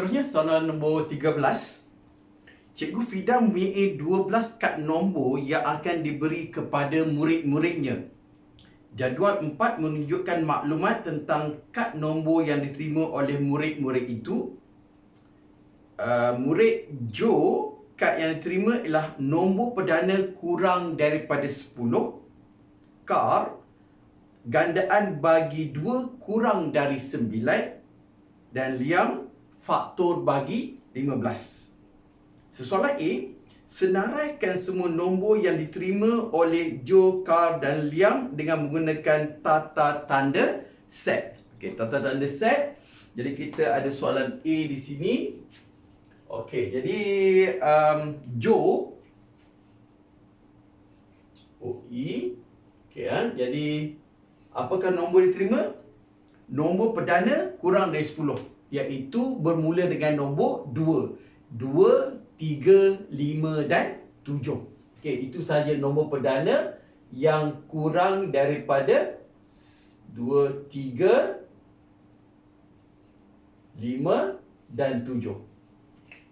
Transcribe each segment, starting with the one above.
Seterusnya soalan nombor 13. Cikgu Fida mempunyai 12 kad nombor yang akan diberi kepada murid-muridnya. Jadual 4 menunjukkan maklumat tentang kad nombor yang diterima oleh murid-murid itu. Uh, murid Joe, kad yang diterima ialah nombor perdana kurang daripada 10. Car, gandaan bagi 2 kurang dari 9. Dan Liam, faktor bagi 15. Soalan A, senaraikan semua nombor yang diterima oleh Joe, Carl dan Liam dengan menggunakan tata tanda set. Okey, tata tanda set. Jadi kita ada soalan A di sini. Okey, jadi um, Joe OE Okey kan? Jadi apakah nombor diterima? Nombor perdana kurang dari 10 iaitu bermula dengan nombor 2. 2 3, 5 dan 7. Okey, itu saja nombor perdana yang kurang daripada 2, 3, 5 dan 7.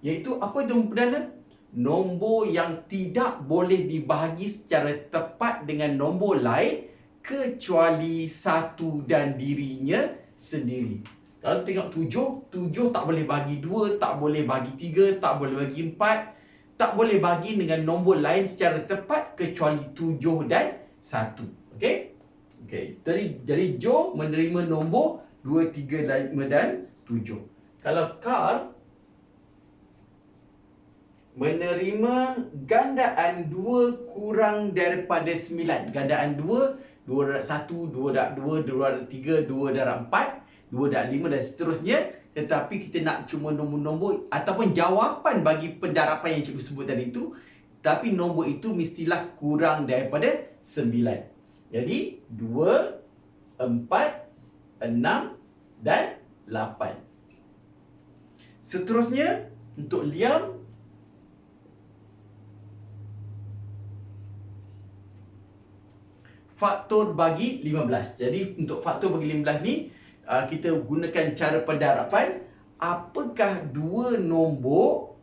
Iaitu apa nombor perdana? Nombor yang tidak boleh dibahagi secara tepat dengan nombor lain kecuali satu dan dirinya sendiri. Kalau tengok tujuh, tujuh tak boleh bagi dua, tak boleh bagi tiga, tak boleh bagi empat, tak boleh bagi dengan nombor lain secara tepat kecuali tujuh dan satu. Okey? Okey. Jadi, jadi Joe menerima nombor dua, tiga, lima dan tujuh. Kalau Carl menerima gandaan dua kurang daripada sembilan. Gandaan dua, dua darab satu, dua darab dua, dua darab tiga, dua darab empat. 2 dan 5 dan seterusnya. Tetapi kita nak cuma nombor-nombor ataupun jawapan bagi pendarapan yang cikgu sebut tadi itu. Tapi nombor itu mestilah kurang daripada 9 jadi 2 4 6 dan 8 seterusnya untuk Liam. Faktor bagi 15 jadi untuk faktor bagi 15 ni uh, kita gunakan cara pendarapan apakah dua nombor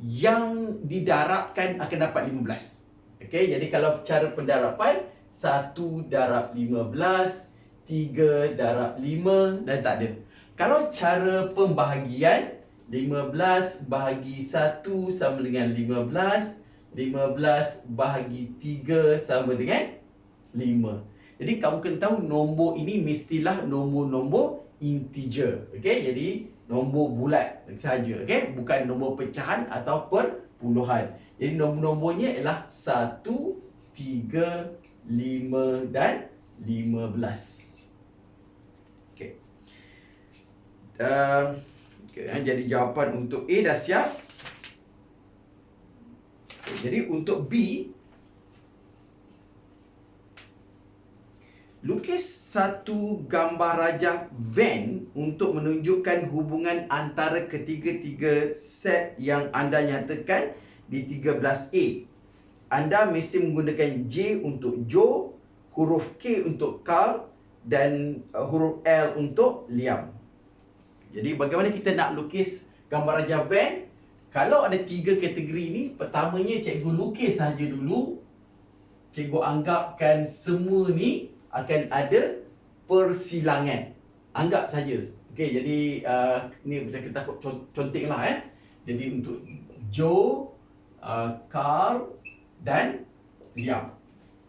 yang didarabkan akan dapat 15 okey jadi kalau cara pendarapan 1 darab 15 3 darab 5 dan tak ada. Kalau cara pembahagian 15 bahagi 1 sama dengan 15 15 bahagi 3 sama dengan 5 jadi kamu kena tahu nombor ini mestilah nombor-nombor integer. Okey, jadi nombor bulat saja. Okey, bukan nombor pecahan atau perpuluhan. Jadi nombor-nombornya ialah 1, 3, 5 dan 15. Okey. Uh, okay, jadi jawapan untuk A dah siap. Okay, jadi untuk B Lukis satu gambar rajah van untuk menunjukkan hubungan antara ketiga-tiga set yang anda nyatakan di 13A. Anda mesti menggunakan J untuk Joe, huruf K untuk Carl dan uh, huruf L untuk Liam. Jadi bagaimana kita nak lukis gambar rajah van? Kalau ada tiga kategori ini, pertamanya cikgu lukis saja dulu. Cikgu anggapkan semua ni akan ada persilangan. Anggap saja. Okey, jadi uh, ni macam kita contenglah eh. Jadi untuk Joe, uh, Carl dan Liam.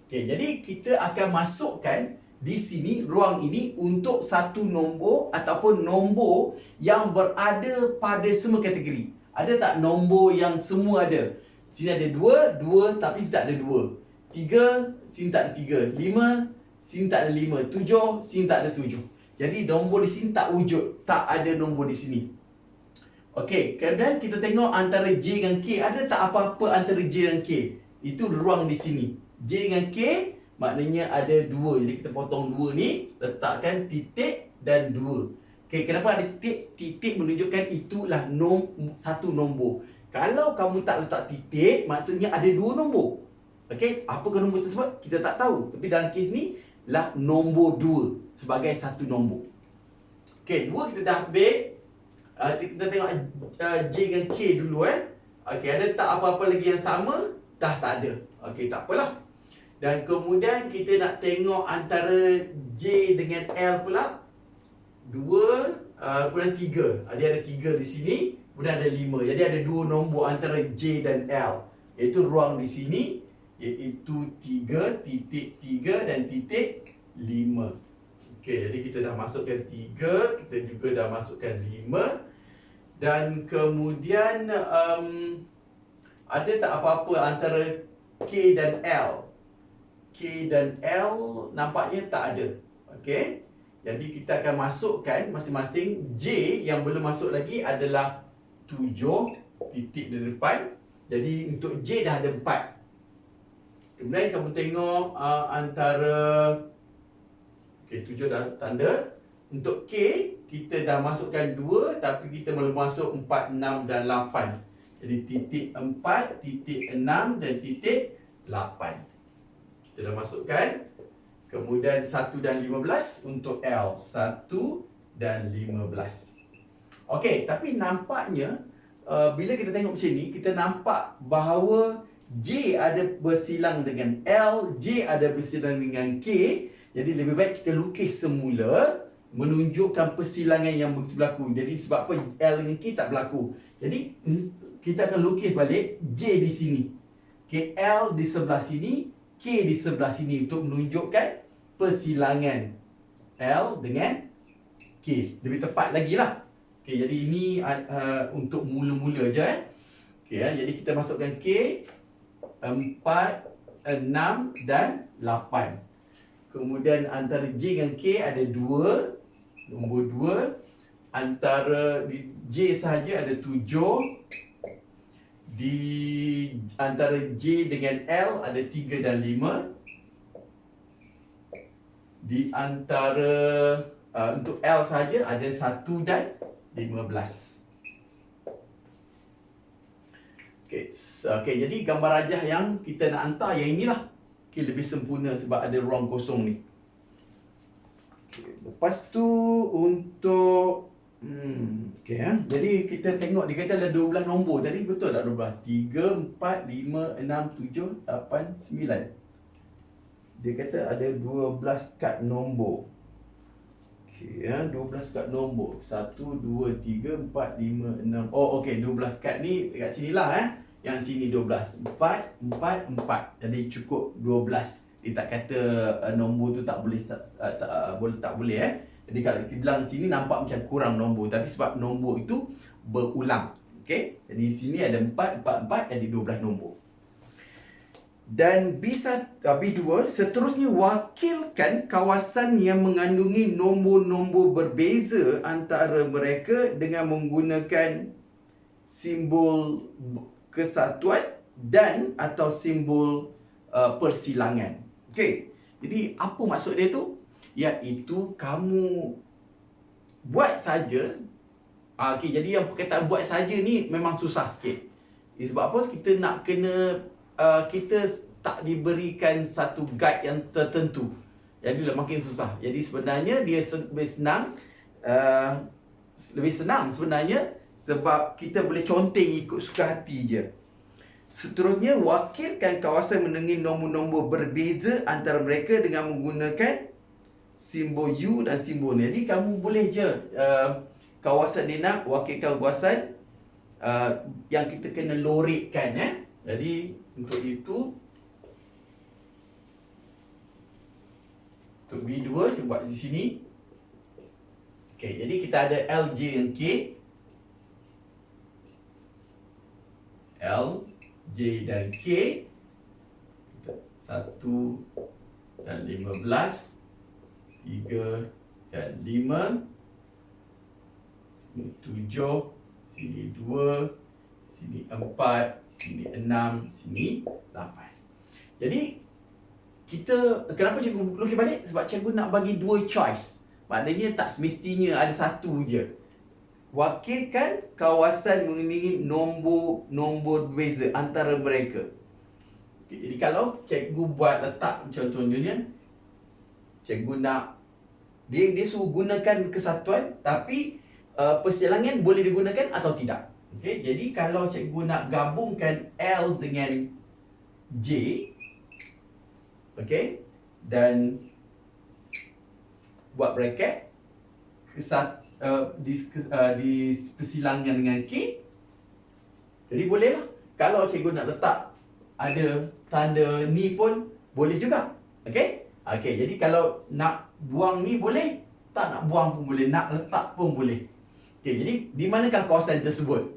Okey, jadi kita akan masukkan di sini ruang ini untuk satu nombor ataupun nombor yang berada pada semua kategori. Ada tak nombor yang semua ada? Sini ada dua, dua tapi tak ada dua. Tiga, sini tak ada tiga. Lima, Sini tak ada lima. Tujuh. Sini tak ada tujuh. Jadi nombor di sini tak wujud. Tak ada nombor di sini. Okey. Kemudian kita tengok antara J dengan K. Ada tak apa-apa antara J dan K? Itu ruang di sini. J dengan K maknanya ada dua. Jadi kita potong dua ni. Letakkan titik dan dua. Okey. Kenapa ada titik? Titik menunjukkan itulah nom satu nombor. Kalau kamu tak letak titik, maksudnya ada dua nombor. Okey, apakah nombor tersebut? Kita tak tahu. Tapi dalam kes ni, lah nombor 2 sebagai satu nombor. Okey, dua kita dah ambil. uh, kita tengok uh, J dengan K dulu eh. Okey, ada tak apa-apa lagi yang sama? Dah tak ada. Okey, tak apalah. Dan kemudian kita nak tengok antara J dengan L pula. 2 uh, kemudian 3. Dia ada 3 di sini, kemudian ada 5. Jadi ada dua nombor antara J dan L. Iaitu ruang di sini iaitu 3 titik 3 dan titik 5. Okey, jadi kita dah masukkan 3, kita juga dah masukkan 5 dan kemudian um, ada tak apa-apa antara K dan L? K dan L nampaknya tak ada. Okey. Jadi kita akan masukkan masing-masing J yang belum masuk lagi adalah 7 titik di depan. Jadi untuk J dah ada 4. Kemudian kamu tengok uh, antara Okey, 7 dah tanda. Untuk K, kita dah masukkan 2 tapi kita belum masuk 4, 6 dan 8. Jadi titik 4, titik 6 dan titik 8. Kita dah masukkan. Kemudian 1 dan 15 untuk L. 1 dan 15. Okey, tapi nampaknya uh, bila kita tengok macam ni, kita nampak bahawa J ada bersilang dengan L, J ada bersilang dengan K. Jadi lebih baik kita lukis semula menunjukkan persilangan yang berlaku. Jadi sebab apa L dengan K tak berlaku. Jadi kita akan lukis balik J di sini. Okay, L di sebelah sini, K di sebelah sini untuk menunjukkan persilangan L dengan K. Lebih tepat lagi lah. Okay, jadi ini uh, untuk mula-mula je eh. Okay, uh, jadi kita masukkan K 4, 6 dan 8. Kemudian antara J dengan K ada 2 Nombor dua. Antara di J sahaja ada tujuh. Di antara J dengan L ada tiga dan lima. Di antara uh, Untuk L sahaja ada satu dan lima belas Okay, okay, jadi gambar rajah yang kita nak hantar yang inilah okay, Lebih sempurna sebab ada ruang kosong ni Lepas tu untuk hmm okey ya. Jadi kita tengok dia kata ada 12 nombor tadi betul tak 12? 3 4 5 6 7 8 9. Dia kata ada 12 kad nombor. Okey ya, 12 kad nombor. 1 2 3 4 5 6. Oh okey 12 kad ni dekat sinilah eh. Yang sini 12. 4 4 4. Jadi cukup 12 dia tak kata uh, nombor tu tak boleh tak, uh, tak uh, boleh tak boleh eh. Jadi kalau kita bilang sini nampak macam kurang nombor tapi sebab nombor itu berulang. Okey. Jadi sini ada 4 4 4 jadi 12 nombor. Dan B1 uh, B2 seterusnya wakilkan kawasan yang mengandungi nombor-nombor berbeza antara mereka dengan menggunakan simbol kesatuan dan atau simbol uh, persilangan. Okey. Jadi apa maksud dia tu? Iaitu kamu buat saja. Ah, okey, jadi yang perkataan buat saja ni memang susah sikit. Sebab apa? Kita nak kena uh, kita tak diberikan satu guide yang tertentu. Jadi makin susah. Jadi sebenarnya dia lebih senang uh, lebih senang sebenarnya sebab kita boleh conteng ikut suka hati je. Seterusnya, wakilkan kawasan menengin nombor-nombor berbeza antara mereka dengan menggunakan simbol U dan simbol ni. Jadi, kamu boleh je uh, kawasan dia nak wakilkan kawasan uh, yang kita kena lorekkan. Eh? Jadi, untuk itu, untuk B2, cuba di sini. Okay, jadi kita ada L, J dan K. L, J dan K. Satu dan lima belas. Tiga dan lima. Sini tujuh sini dua sini empat sini enam sini lapan. Jadi kita kenapa cikgu lukis balik? Sebab cikgu nak bagi dua choice. Maknanya tak semestinya ada satu je wakilkan kawasan mengenai nombor-nombor beza antara mereka. Jadi kalau cikgu buat letak contohnya cikgu nak dia dia suruh gunakan kesatuan tapi uh, persilangan boleh digunakan atau tidak. Okey, jadi kalau cikgu nak gabungkan L dengan J okey dan buat bracket kesat uh, di uh, dengan K. Jadi bolehlah. Kalau cikgu nak letak ada tanda ni pun boleh juga. Okey? Okey jadi kalau nak buang ni boleh. Tak nak buang pun boleh nak letak pun boleh. Okey jadi di manakah kawasan tersebut?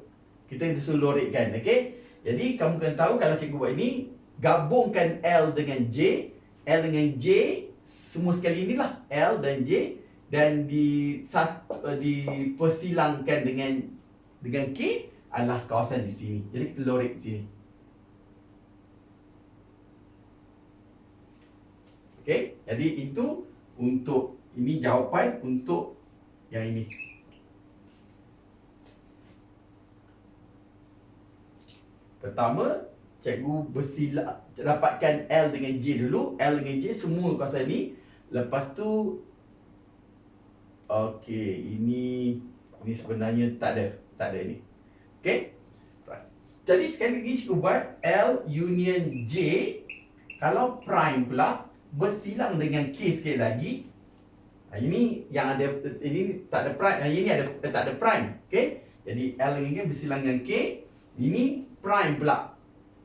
Kita disuruh lorikkan okey? Jadi kamu kena tahu kalau cikgu buat ini gabungkan L dengan J. L dengan J semua sekali inilah. L dan J dan di uh, dipersilangkan dengan dengan K adalah kawasan di sini jadi kita lorik di sini okey jadi itu untuk ini jawapan untuk yang ini Pertama, cikgu bersila dapatkan L dengan J dulu. L dengan J semua kawasan ni. Lepas tu okey, ini ini sebenarnya tak ada, tak ada ni. Okey? Jadi sekali lagi cikgu buat L union J kalau prime pula bersilang dengan K sekali lagi. Ini yang ada ini tak ada prime, ini ada tak ada prime. Okey? Jadi L dengan K bersilang dengan K. Ini prime pula.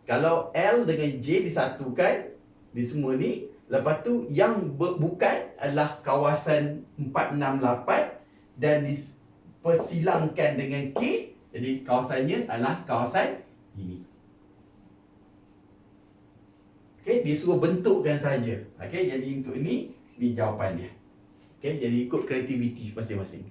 Kalau L dengan J disatukan di semua ni, lepas tu yang bukan adalah kawasan 468 dan dipersilangkan dengan K, jadi kawasannya adalah kawasan ini. Okey, dia suruh bentukkan saja. Okey, jadi untuk ini, ini jawapan dia. Okey, jadi ikut kreativiti masing-masing.